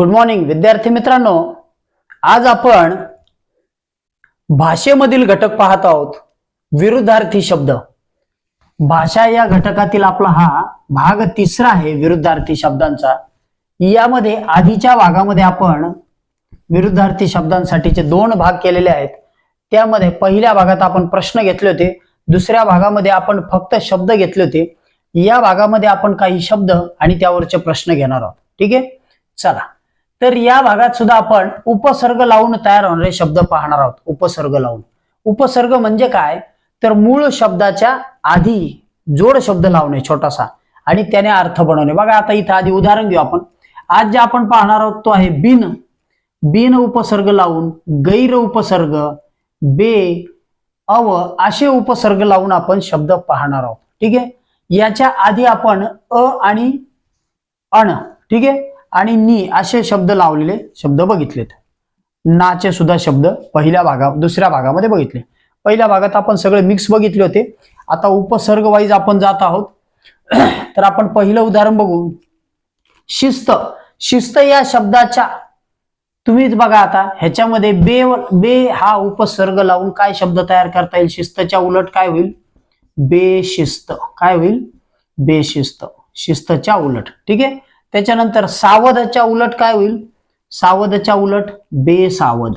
Good morning विद्यार्थी मित्रांनो. आज आपण भाषेमधील घटक पाहत आहोत. विरुद्धार्थी शब्द. भाषा या घटकातील आपला हा भाग तिसरा आहे विरुद्धार्थी शब्दांचा. यामध्ये आधीच्या भागामध्ये आपण विरुद्धार्थी शब्दांसाठीचे दोन भाग केलेले आहेत. त्यामध्ये पहिल्या भागात आपण प्रश्न घेतले होते. दुसऱ्या भागामध्ये आपण फक्त शब्द घेतले होते. या भागामध्ये आपण काही शब्द आणि त्यावरचे प्रश्न घेणार आहोत. ठीक आहे? चला. तर या भागात सुद्धा आपण उपसर्ग लावून तयार होणारे शब्द पाहणार आहोत. उपसर्ग लावून. उपसर्ग म्हणजे काय? तर मूळ शब्दाच्या आधी जोड शब्द लावणे छोटासा आणि त्याने अर्थ बनवणे. बघा आता इथं आधी उदाहरण घेऊ आपण. आज जे आपण पाहणार आहोत तो आहे बिन. बिन उपसर्ग लावून गैर उपसर्ग बे अव असे उपसर्ग लावून आपण शब्द पाहणार आहोत. ठीक आहे? याच्या आधी आपण अ आणि अण. ठीक आहे? आणि नी असे शब्द लावलेले शब्द बघितलेत. नाचे सुद्धा शब्द पहिल्या भागा दुसऱ्या भागामध्ये बघितले. पहिल्या भागात आपण सगळे मिक्स बघितले होते. आता उपसर्ग वाईज आपण जात आहोत. तर आपण पहिलं उदाहरण बघू. शिस्त. शिस्त या शब्दाच्या तुम्हीच बघा आता ह्याच्यामध्ये बे बे हा उपसर्ग लावून काय शब्द तयार करता येईल? शिस्तच्या उलट काय होईल? बेशिस्त काय होईल? बेशिस्त शिस्तच्या उलट. ठीक आहे? त्याच्यानंतर सावधच्या उलट काय होईल? सावधच्या उलट बेसावध.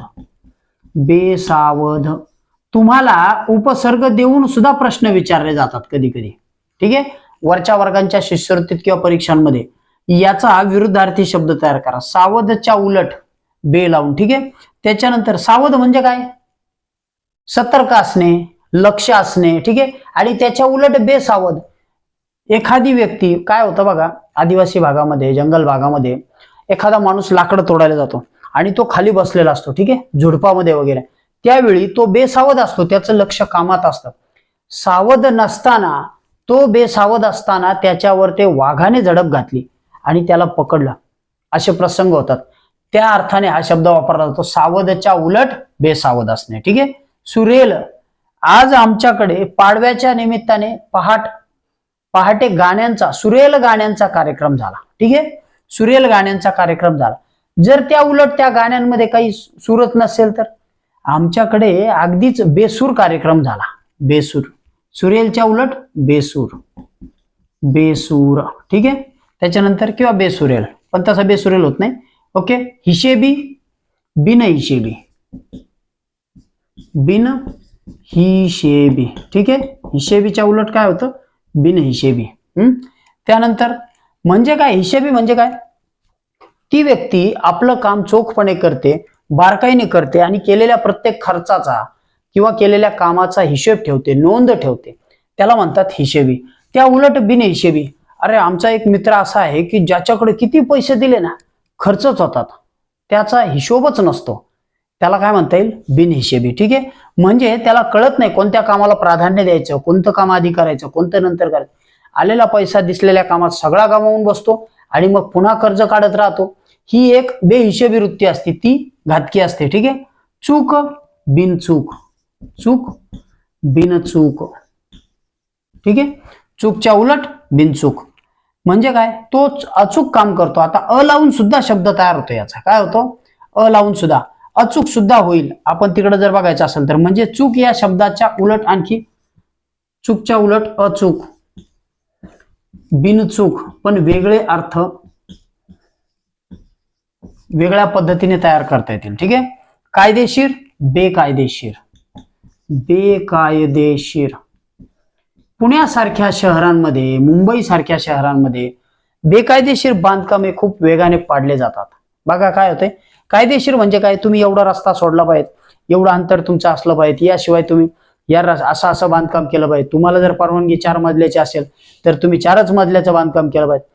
बेसावध. तुम्हाला उपसर्ग देऊन सुद्धा प्रश्न विचारले जातात कधी कधी ठीक आहे? वरच्या वर्गांच्या शिष्यवृत्तीत किंवा परीक्षांमध्ये याचा विरुद्धार्थी शब्द तयार करा. सावधच्या उलट बे लावून ठीक आहे? त्याच्यानंतर सावध म्हणजे काय? सतर्क असणे लक्ष असणे ठीक आहे? आणि त्याच्या उलट बेसावध. एखादी व्यक्ती काय होतं बघा आदिवासी भागामध्ये जंगल भागामध्ये एखादा माणूस लाकडं तोडायला जातो आणि तो खाली बसलेला असतो ठीक आहे? झुडपामध्ये वगैरे. त्यावेळी तो बेसावध असतो त्याचं लक्ष कामात असतं. सावध नसताना तो बेसावध असताना त्याच्यावर ते वाघाने झडप घातली आणि त्याला पकडलं. असे प्रसंग होतात. त्या अर्थाने हा शब्द वापरला जातो सावधच्या उलट बेसावध असणे ठीक आहे? सुरेल आज आमच्याकडे पाडव्याच्या निमित्ताने पहाट पहाटे गाण्यांचा सुरेल गाण्यांचा कार्यक्रम झाला. ठीक आहे? सुरेल गाण्यांचा कार्यक्रम झाला. जर त्या उलट त्या गाण्यांमध्ये काही सुरत नसेल तर? आमच्याकडे अगदीच बेसूर कार्यक्रम झाला. बेसूर. सुरेलच्या उलट बेसूर. बेसूर. ठीक आहे? त्याच्यानंतर किंवा बेसुरेल. पण तसा बेसुरेल होत नाही. ओके? हिशेबी बिन हिशेबी. बिन हिशेबी. ठीक आहे? हिशेबीच्या उलट काय होतं? बिन हिशेबी. हम्म? त्यानंतर म्हणजे काय? हिशेबी म्हणजे काय? ती व्यक्ती आपलं काम चोखपणे करते बारकाईने करते आणि केलेल्या प्रत्येक खर्चाचा किंवा केलेल्या कामाचा हिशेब ठेवते नोंद ठेवते. त्याला म्हणतात हिशेबी. त्या उलट बिन हिशेबी. अरे आमचा एक मित्र असा आहे की ज्याच्याकडे किती पैसे दिले ना खर्चच होतात. त्याचा हिशोबच नसतो. त्याला काय म्हणता येईल? बिनहिशेबी. ठीक आहे? म्हणजे त्याला कळत नाही कोणत्या कामाला प्राधान्य द्यायचं कोणतं काम आधी करायचं कोणतं नंतर करायचं. आलेला पैसा दिसलेल्या कामात सगळा गमावून बसतो आणि मग पुन्हा कर्ज काढत राहतो. ही एक बेहिशेबी वृत्ती असते. ती घातकी असते. ठीक आहे? चूक बिनचूक चूक. बिनचूक ठीक आहे? चूकच्या उलट बिनचूक म्हणजे काय? तो अचूक काम करतो. आता अ लावून सुद्धा शब्द तयार होतो याचा. काय होतो? अ लावून सुद्धा. अचूक सुद्धा होईल. आपण तिकडे जर बघायचं असेल तर म्हणजे चूक या शब्दाच्या उलट आणखी चूकच्या उलट अचूक. बिनचूक पण वेगळे अर्थ वेगळ्या पद्धतीने तयार करता येतील. ठीक आहे? कायदेशीर बेकायदेशीर. बेकायदेशीर. पुण्यासारख्या शहरांमध्ये मुंबई सारख्या शहरांमध्ये बेकायदेशीर बांधकामे खूप वेगाने पाडले जातात. बघा काय होते कायदेशीर म्हणजे काय? तुम्ही एवढा रस्ता सोडला पाहिजे. एवढं अंतर तुमचं असलं पाहिजे. याशिवाय तुम्ही या असं असं बांधकाम केलं पाहिजे. तुम्हाला जर परवानगी चार मजल्याची असेल तर तुम्ही चारच मजल्याचं बांधकाम केलं पाहिजे.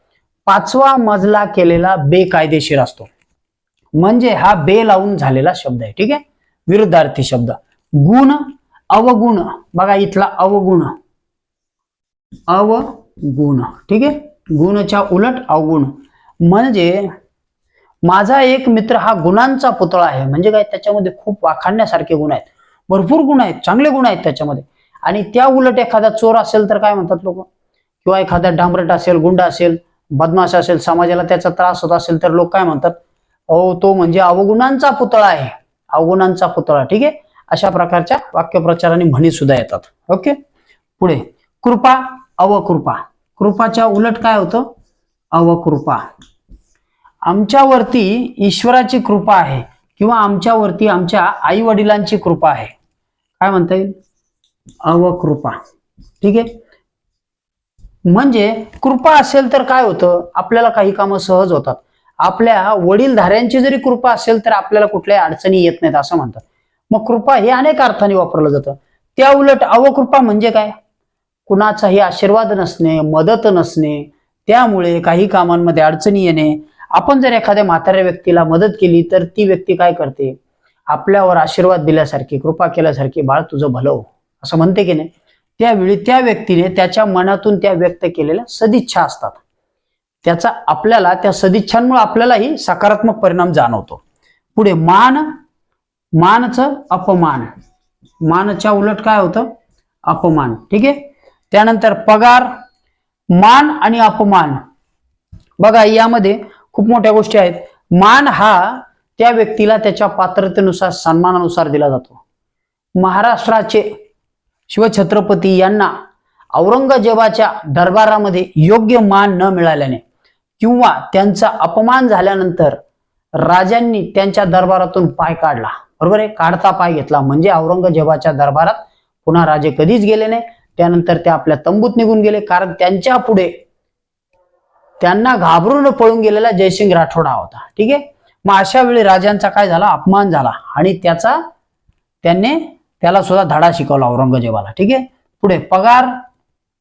पाचवा मजला केलेला बेकायदेशीर असतो. म्हणजे हा बे लावून झालेला शब्द आहे. ठीक आहे? विरुद्धार्थी शब्द. गुण अवगुण. बघा इथला अवगुण. अवगुण. ठीक आहे? गुणच्या उलट अवगुण. म्हणजे माझा एक मित्र हा गुणांचा पुतळा आहे. म्हणजे काय? त्याच्यामध्ये खूप वाखाणण्यासारखे गुण आहेत. भरपूर गुण आहेत. चांगले गुण आहेत त्याच्यामध्ये. आणि त्या उलट एखादा चोर असेल तर काय म्हणतात लोक? किंवा एखादा डांबरट असेल गुंड असेल बदमाश असेल समाजाला त्याचा त्रास होत असेल तर लोक काय म्हणतात? अहो तो म्हणजे अवगुणांचा पुतळा आहे. अवगुणांचा पुतळा. ठीक आहे? अशा प्रकारच्या वाक्यप्रचाराने म्हणी सुद्धा येतात. ओके? पुढे. कृपा अवकृपा. कृपाच्या उलट काय होतं? अवकृपा. आमच्यावरती ईश्वराची कृपा आहे किंवा आमच्यावरती आमच्या आई वडिलांची कृपा आहे. काय म्हणता येईल? अवकृपा. ठीक आहे? म्हणजे कृपा असेल तर काय होतं? आपल्याला काही कामं सहज होतात. आपल्या वडीलधाऱ्यांची जरी कृपा असेल तर आपल्याला कुठल्याही अडचणी येत नाहीत असं म्हणतात. मग कृपा हे अनेक अर्थाने वापरलं जातं. त्या उलट अवकृपा म्हणजे काय? कुणाचाही आशीर्वाद नसणे मदत नसणे त्यामुळे काही कामांमध्ये अडचणी येणे आपण जर एखाद्या म्हाताऱ्या व्यक्तीला मदत केली तर ती व्यक्ती काय करते? आपल्यावर आशीर्वाद दिल्यासारखी कृपा केल्यासारखी बाळ तुझं भलं हो. असं म्हणते की नाही? त्यावेळी त्या व्यक्तीने त्याच्या मनातून त्या व्यक्त केलेल्या सदिच्छा असतात. त्याचा आपल्याला त्या सदिच्छांमुळे आपल्यालाही सकारात्मक परिणाम जाणवतो. पुढे मान मानचं अपमान. मानच्या उलट काय होतं? अपमान. ठीक आहे? त्यानंतर पगार मान आणि अपमान. बघा यामध्ये खूप मोठ्या गोष्टी आहेत. मान हा त्या व्यक्तीला त्याच्या पात्रतेनुसार सन्मानानुसार दिला जातो. महाराष्ट्राचे शिवछत्रपती यांना औरंगजेबाच्या दरबारामध्ये योग्य मान न मिळाल्याने किंवा त्यांचा अपमान झाल्यानंतर राजांनी त्यांच्या दरबारातून पाय काढला. बरोबर आहे? काढता पाय घेतला. म्हणजे औरंगजेबाच्या दरबारात पुन्हा राजे कधीच गेले नाही. त्यानंतर ते आपल्या तंबूत निघून गेले. कारण त्यांच्या पुढे त्यांना घाबरून पळून गेलेला जयसिंग राठोड हा होता. ठीक आहे? मग अशा वेळी राजांचा काय झाला? अपमान झाला. आणि त्याचा त्यांनी त्याला सुद्धा धडा शिकवला औरंगजेबाला. ठीक आहे? पुढे पगार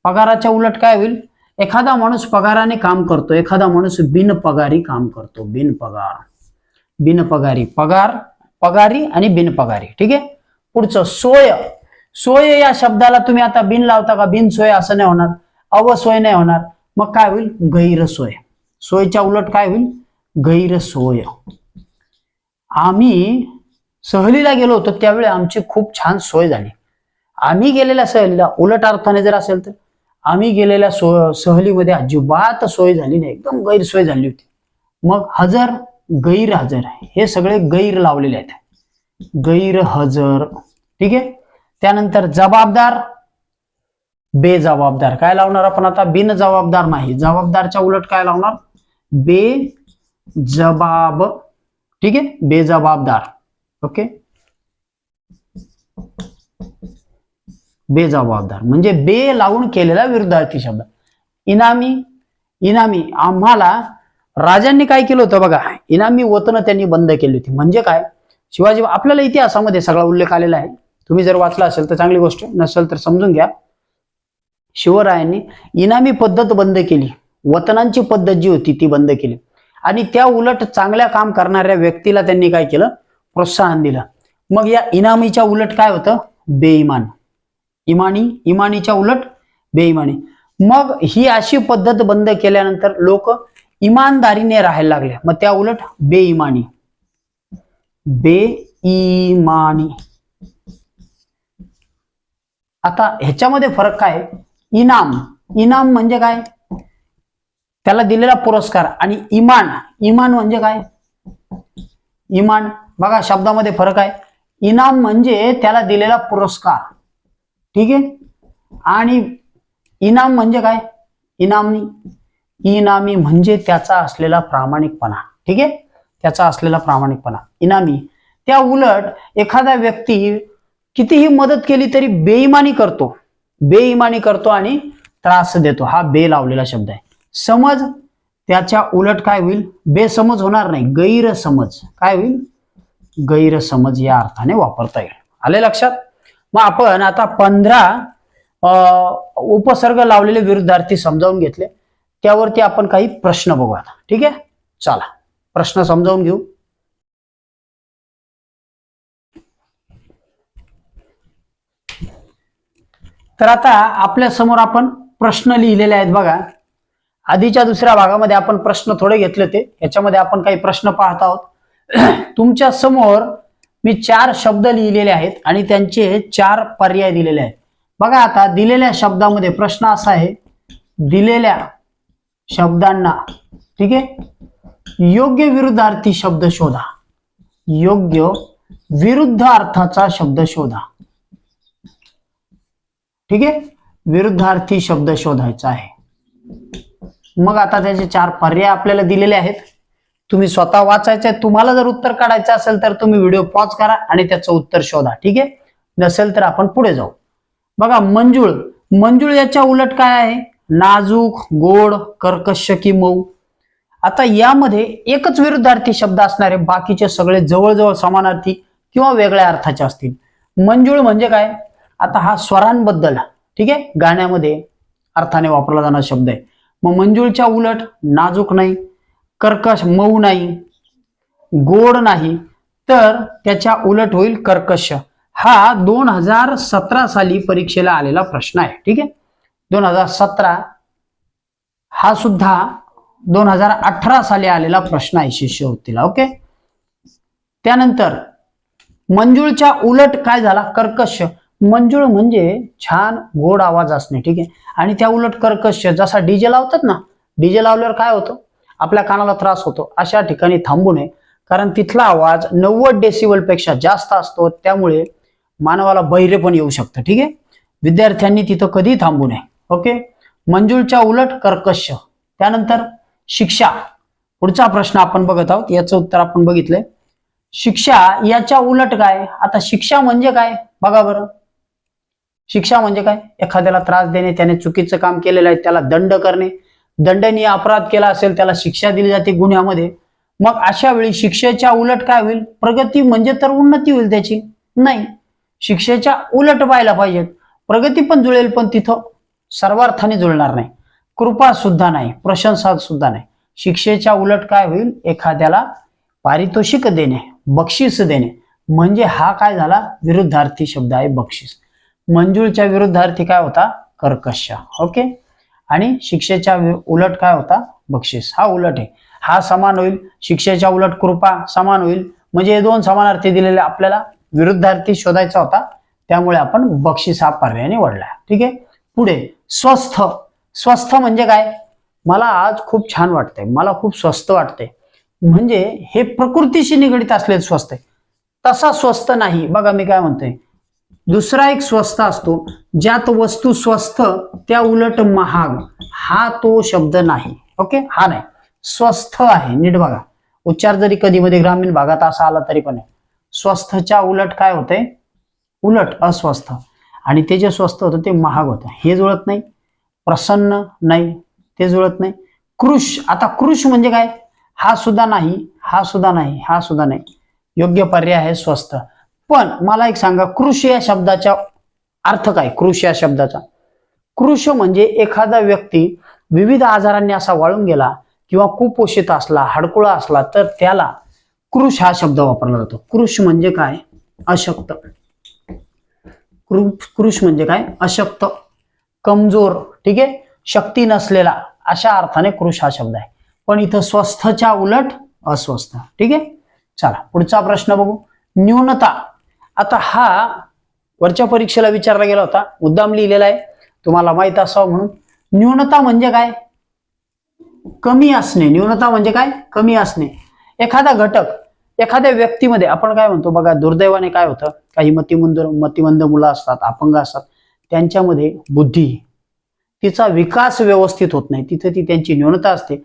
पगाराच्या उलट काय होईल? एखादा माणूस पगाराने काम करतो. एखादा माणूस बिनपगारी काम करतो. बिनपगार. बिनपगारी. पगार पगारी आणि बिनपगारी. ठीक आहे? पुढचं सोय. सोय या शब्दाला तुम्ही आता बिन लावता का? बिन सोय असं नाही होणार. अवसोय नाही होणार. मग काय होईल? गैरसोय. सोयच्या उलट काय होईल? गैरसोय. आम्ही सहलीला गेलो होतो त्यावेळी आमची खूप छान सोय झाली. आम्ही गेलेल्या सहलीला उलट अर्थाने जर असेल तर. आम्ही गेलेल्या सो सहलीमध्ये अजिबात सोय झाली नाही. एकदम गैरसोय झाली होती. मग हजर गैरहजर हे सगळे गैर लावलेले आहेत. गैरहजर. ठीक आहे? त्यानंतर जबाबदार बेजबाबदार. काय लावणार आपण आता? बिन जबाबदार नाही. जबाबदारच्या उलट काय लावणार? बे जबाब ठीक आहे? बेजबाबदार. ओके? बेजबाबदार. म्हणजे बे लावून केलेला विरुद्धार्थी शब्द. इनामी इनामी. आम्हाला राजांनी काय केलं होतं बघा? इनामी वतन त्यांनी बंद केली होती. म्हणजे काय? शिवाजी आपल्याला इतिहासामध्ये सगळा उल्लेख आलेला आहे. तुम्ही जर वाचला असेल तर चांगली गोष्ट. नसेल तर समजून घ्या. शिवरायांनी इनामी पद्धत बंद केली. वतनांची पद्धत जी होती ती बंद केली. आणि त्या उलट चांगल्या काम करणाऱ्या व्यक्तीला त्यांनी काय केलं? प्रोत्साहन दिलं. मग या इनामीच्या उलट काय होतं? बेईमान. इमानी इमानीच्या उलट बेईमानी. मग ही अशी पद्धत बंद केल्यानंतर लोक इमानदारीने राहायला लागले. मग त्या उलट बेईमानी. बेईमानी. आता ह्याच्यामध्ये फरक काय इनाम. इनाम म्हणजे काय? त्याला दिलेला पुरस्कार आणि इमान. इमान म्हणजे काय? इमान. बघा शब्दामध्ये फरक आहे. इनाम म्हणजे त्याला दिलेला पुरस्कार. ठीक आहे? आणि इनाम म्हणजे काय? इनामनी इनामी म्हणजे त्याचा असलेला प्रामाणिकपणा. ठीक आहे? त्याचा असलेला प्रामाणिकपणा. इनामी. त्या उलट एखादा व्यक्ती कितीही मदत केली तरी बेईमानी करतो. बेईमानी करतो आणि त्रास देतो. हा बे लावलेला शब्द आहे. समज त्याच्या उलट काय होईल? बेसमज होणार नाही. गैरसमज. काय होईल? गैरसमज या अर्थाने वापरता येईल. आले लक्षात? मग आपण आता पंधरा उपसर्ग लावलेले विरुद्धार्थी समजावून घेतले. त्यावरती आपण काही प्रश्न बघू आता ठीक आहे? चला. प्रश्न समजावून घेऊ. तर आता आपल्यासमोर आपण प्रश्न लिहिलेले आहेत बघा. आधीच्या दुसऱ्या भागामध्ये आपण प्रश्न थोडे घेतले होते. याच्यामध्ये आपण काही प्रश्न पाहत आहोत. तुमच्यासमोर मी चार शब्द लिहिलेले आहेत आणि त्यांचे चार पर्याय दिलेले आहेत. बघा आता दिलेल्या शब्दामध्ये प्रश्न असा आहे. दिलेल्या शब्दांना ठीक आहे? योग्य विरुद्धार्थी शब्द शोधा. योग्य विरुद्ध अर्थाचा शब्द शोधा. ठीक आहे? विरुद्धार्थी शब्द शोधायचा आहे. मग आता त्याचे चार पर्याय आपल्याला दिलेले आहेत. तुम्ही स्वतः वाचायचे तुम्हाला जर उत्तर काढायचं असेल तर तुम्ही व्हिडिओ पॉज करा आणि त्याचं उत्तर शोधा ठीक आहे? नसेल तर आपण पुढे जाऊ. बघा मंजूळ. मंजूळ याच्या उलट काय आहे? नाजूक गोड कर्कश की मऊ. आता यामध्ये एकच विरुद्धार्थी शब्द असणारे बाकीचे सगळे जवळजवळ समानार्थी किंवा वेगळ्या अर्थाचे असतील. मंजूळ म्हणजे काय? आता हा स्वरांबद्दल ठीक आहे? गाण्यामध्ये अर्थाने वापरला जाणारा शब्द आहे. मग मंजुळच्या उलट नाजूक नाही कर्कश मऊ नाही गोड नाही तर त्याच्या उलट होईल कर्कश. हा दोन हजार सतरा साली परीक्षेला आलेला प्रश्न आहे ठीक आहे? दोन हजार सतरा हा सुद्धा दोन हजार अठरा साली आलेला प्रश्न आहे शिष्यवृत्तीला ओके? त्यानंतर मंजूळच्या उलट काय झाला? कर्कश. मंजुळ म्हणजे छान गोड आवाज असणे ठीक आहे? आणि त्या उलट कर्कश जसा डीजे लावतात ना डीजे लावल्यावर काय होतं? आपल्या कानाला त्रास होतो. अशा ठिकाणी थांबू नये. कारण तिथला आवाज नव्वद डेसिबलपेक्षा जास्त असतो. त्यामुळे मानवाला बहिरे पण येऊ शकतं ठीक आहे? विद्यार्थ्यांनी तिथं कधी थांबू नये. ओके? मंजूळच्या उलट कर्कश. त्यानंतर शिक्षा. पुढचा प्रश्न आपण बघत आहोत. याचं उत्तर आपण बघितलंय. शिक्षा याच्या उलट काय? आता शिक्षा म्हणजे काय? बघा बरं. शिक्षा म्हणजे काय? एखाद्याला त्रास देणे त्याने चुकीचं काम केलेलं आहे त्याला दंड करणे. दंडनीय अपराध केला असेल त्याला शिक्षा दिली जाते गुन्ह्यामध्ये. मग अशा वेळी शिक्षेच्या उलट काय होईल? प्रगती म्हणजे तर उन्नती होईल त्याची. नाही. शिक्षेच्या उलट व्हायला पाहिजेत. प्रगती पण जुळेल पण तिथं सर्वार्थाने जुळणार नाही. कृपा सुद्धा नाही प्रशंसा सुद्धा नाही. शिक्षेच्या उलट काय होईल? एखाद्याला पारितोषिक देणे बक्षीस देणे. म्हणजे हा काय झाला? विरुद्धार्थी शब्द आहे बक्षीस. मंजूळच्या विरुद्धार्थी काय होता? कर्कश. ओके आणि शिक्षेच्या उलट काय होता? बक्षीस. हा उलट आहे. हा समान होईल. शिक्षेच्या उलट कृपा समान होईल. म्हणजे हे दोन समानार्थी दिलेले आपल्याला विरुद्धार्थी शोधायचा होता. त्यामुळे आपण बक्षीस हा पर्याय निवडला ठीक आहे? पुढे. स्वस्थ. स्वस्थ म्हणजे काय? मला आज खूप छान वाटतंय. मला खूप स्वस्त वाटतंय. म्हणजे हे प्रकृतीशी निगडीत असलेले स्वस्त आहे. तसा स्वस्त नाही. बघा मी काय म्हणतोय. दुसरा एक स्वस्त असतो ज्यात वस्तू स्वस्त त्या उलट महाग. हा तो शब्द नाही. ओके हा नाही. स्वस्थ आहे. नीट बघा. उच्चार जरी कधी मध्ये ग्रामीण भागात असा आला तरी पण आहे. स्वस्थच्या उलट काय होते उलट अस्वस्थ. आणि ते जे स्वस्त होतं ते महाग होतं. हे जुळत नाही. प्रसन्न नाही. ते जुळत नाही. कृष. आता कृष म्हणजे काय? हा सुद्धा नाही हा सुद्धा नाही हा सुद्धा नाही. योग्य पर्याय आहे स्वस्त. पण मला एक सांगा कृष या शब्दाचा अर्थ काय? कृष या शब्दाचा. कृष म्हणजे एखादा व्यक्ती विविध आजारांनी असा वाळून गेला किंवा कुपोषित असला हडकुळा असला तर त्याला कृष हा शब्द वापरला जातो. कृष म्हणजे काय? अशक्त. कृ- कृष म्हणजे काय? अशक्त कमजोर ठीक आहे? शक्ती नसलेला अशा अर्थाने कृष हा शब्द आहे. पण इथं स्वस्थच्या उलट अस्वस्थ ठीक आहे? चला पुढचा प्रश्न बघू. न्यूनता. आता हा वरच्या परीक्षेला विचारला गेला होता. मुद्दाम लिहिलेला आहे. तुम्हाला माहीत असावं म्हणून. न्यूनता म्हणजे काय? कमी असणे. न्यूनता म्हणजे काय? कमी असणे. एखादा घटक एखाद्या व्यक्तीमध्ये आपण काय म्हणतो बघा दुर्दैवाने काय होतं? काही मतिमंद मतिमंद मुलं असतात अपंग असतात. त्यांच्यामध्ये बुद्धी. तिचा विकास व्यवस्थित होत नाही. तिथे ती त्यांची न्यूनता असते.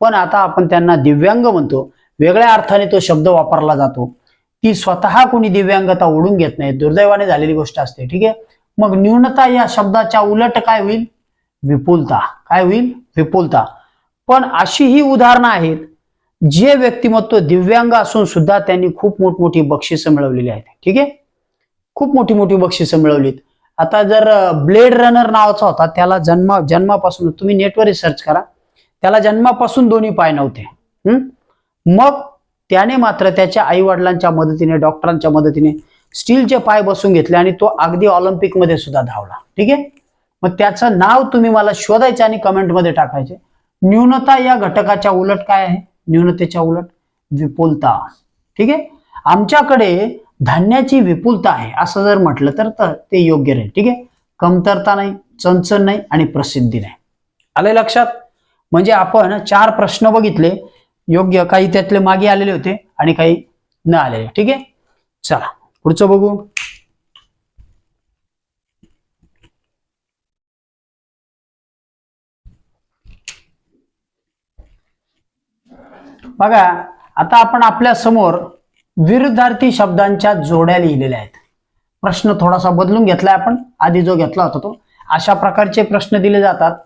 पण आता आपण त्यांना दिव्यांग म्हणतो. वेगळ्या अर्थाने तो शब्द वापरला जातो. ती स्वतः कोणी दिव्यांगता ओढून घेत नाही. दुर्दैवाने झालेली गोष्ट असते. ठीक आहे? मग न्यूनता या शब्दाच्या उलट काय होईल? विपुलता. काय होईल? विपुलता. पण अशी ही उदाहरणं आहेत जे व्यक्तिमत्व दिव्यांग असून सुद्धा त्यांनी खूप मोठमोठी बक्षिसं मिळवलेली आहेत. ठीक आहे? खूप मोठी मोठी बक्षिसं मिळवलीत. आता जर ब्लेड रनर नावाचा होता त्याला जन्मा जन्मापासून तुम्ही नेटवर सर्च करा. त्याला जन्मापासून दोन्ही पाय नव्हते. हम्म? मग त्याने मात्र त्याच्या आई वडिलांच्या मदतीने डॉक्टरांच्या मदतीने स्टीलचे पाय बसून घेतले आणि तो अगदी ऑलिम्पिकमध्ये सुद्धा धावला. ठीक आहे? मग त्याचं नाव तुम्ही मला शोधायचे आणि कमेंटमध्ये टाकायचे. न्यूनता या घटकाच्या उलट काय आहे? न्यूनतेच्या उलट विपुलता. ठीक आहे? आमच्याकडे धान्याची विपुलता आहे असं जर म्हटलं तर तर ते योग्य राहील. ठीक आहे? कमतरता नाही चणचण नाही आणि प्रसिद्धी नाही. आले लक्षात? म्हणजे आपण चार प्रश्न बघितले योग्य काही त्यातले मागे आलेले होते आणि काही न आलेले. ठीक आहे? चला पुढचं बघू. बघा आता आपण आपल्यासमोर विरुद्धार्थी शब्दांच्या जोड्या लिहिलेल्या आहेत. प्रश्न थोडासा बदलून घेतलाय आपण आधी जो घेतला होता तो. अशा प्रकारचे प्रश्न दिले जातात.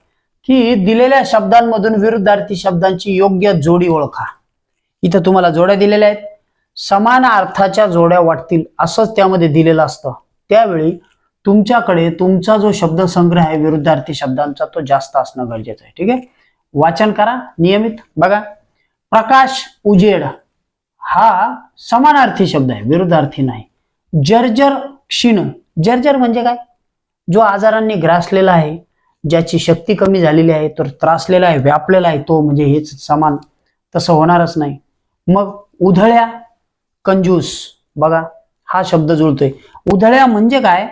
की दिलेल्या शब्दांमधून विरुद्धार्थी शब्दांची योग्य जोडी ओळखा. इथं तुम्हाला जोड्या दिलेल्या आहेत. समान अर्थाच्या जोड्या वाटतील असंच त्यामध्ये दिलेलं असतं. त्यावेळी तुमच्याकडे तुमचा जो शब्द संग्रह आहे विरुद्धार्थी शब्दांचा तो जास्त असणं गरजेचं आहे. ठीक आहे? वाचन करा नियमित. बघा प्रकाश उजेड हा समानार्थी शब्द आहे विरुद्धार्थी नाही. जर्जर क्षीण. जर्जर म्हणजे काय? जो आजारांनी ग्रासलेला आहे ज्याची शक्ती कमी झालेली आहे तर त्रासलेला आहे व्यापलेला आहे तो म्हणजे हेच समान. तसं होणारच नाही. मग उधळ्या कंजूस बघा हा शब्द जुळतोय. उधळ्या म्हणजे काय?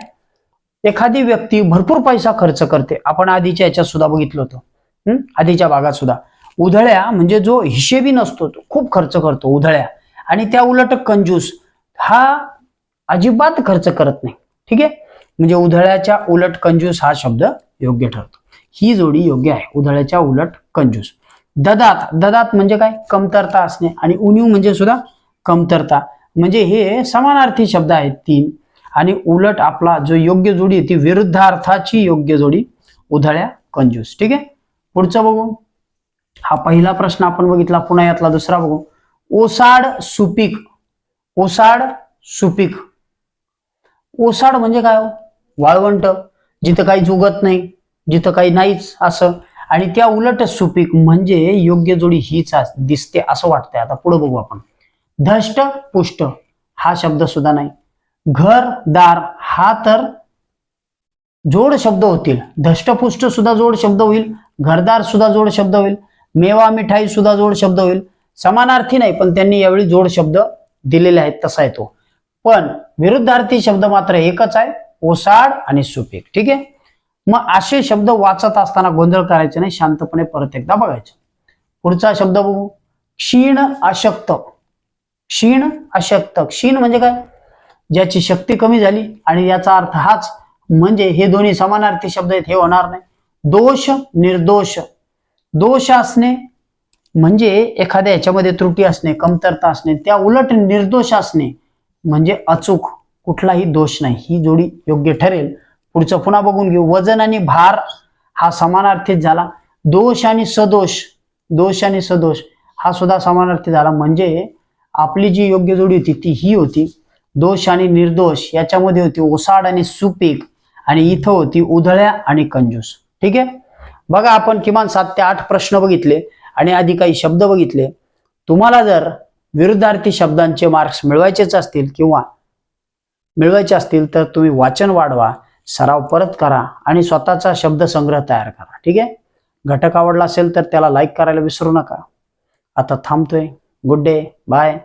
एखादी व्यक्ती भरपूर पैसा खर्च करते. आपण आधीच्या याच्यात सुद्धा बघितलं होतं. हम्म आधीच्या भागात सुद्धा. उधळ्या म्हणजे जो हिशेबी नसतो तो खूप खर्च करतो उधळ्या. आणि त्या उलट कंजूस हा अजिबात खर्च करत नाही. ठीक आहे? म्हणजे उधळ्याच्या उलट कंजूस हा शब्द योग्य ठरतो. ही जोडी योग्य आहे उधळ्याच्या उलट कंजूस. ददात ददात म्हणजे काय? कमतरता असणे आणि उणीव म्हणजे सुद्धा कमतरता. म्हणजे हे समानार्थी शब्द आहेत तीन. आणि उलट आपला जो योग्य जोडी ती विरुद्ध अर्थाची योग्य जोडी उधळ्या कंजूस. ठीक आहे? पुढचं बघू. हा पहिला प्रश्न आपण बघितला पुन्हा यातला दुसरा बघू. ओसाड सुपीक. ओसाड सुपीक. ओसाड म्हणजे काय हो? वाळवंट जिथं काही उगत नाही जिथं काही नाहीच असं. आणि त्या उलट सुपीक म्हणजे योग्य जोडी हीच दिसते असं वाटतंय. आता पुढे बघू आपण. धष्ट पुष्ट हा शब्द सुद्धा नाही. घर दार हा तर जोड शब्द होतील. धष्टपुष्ट सुद्धा जोड शब्द होईल. घरदार सुद्धा जोड शब्द होईल. मेवा मिठाई सुद्धा जोड शब्द होईल. समानार्थी नाही पण त्यांनी यावेळी जोड शब्द दिलेले आहेत तसा आहे तो. पण विरुद्धार्थी शब्द मात्र एकच आहे. ओसाड आणि सुपीक. ठीक आहे? मग असे शब्द वाचत असताना गोंधळ करायचे नाही शांतपणे परत एकदा बघायचं. पुढचा शब्द बघू. क्षीण अशक्त. क्षीण अशक्त. क्षीण म्हणजे काय? ज्याची शक्ती कमी झाली आणि याचा अर्थ हाच म्हणजे हे दोन्ही समानार्थी शब्द आहेत हे होणार नाही. दोष निर्दोष. दोष असणे म्हणजे एखाद्या याच्यामध्ये त्रुटी असणे कमतरता असणे त्या उलट निर्दोष असणे म्हणजे अचूक. कुठलाही दोष नाही. ही जोडी योग्य ठरेल. पुढचं पुन्हा बघून घेऊ. वजन आणि भार हा समानार्थी झाला. दोष आणि सदोष दोष आणि सदोष हा सुद्धा समानार्थी झाला. म्हणजे आपली जी योग्य जोडी होती ती ही होती. दोष आणि निर्दोष याच्यामध्ये होती ओसाड आणि सुपीक आणि इथं होती उधळ्या आणि कंजूस. ठीक आहे? बघा आपण किमान सात ते आठ प्रश्न बघितले आणि आधी काही शब्द बघितले. तुम्हाला जर विरुद्धार्थी शब्दांचे मार्क्स मिळवायचेच असतील किंवा मिळवायचे असतील तर तुम्ही वाचन वाढवा सराव परत करा आणि स्वतःचा शब्दसंग्रह तयार करा. ठीक आहे? घटक आवडला असेल तर त्याला लाईक करायला विसरू नका. आता थांबतोय. Good day bye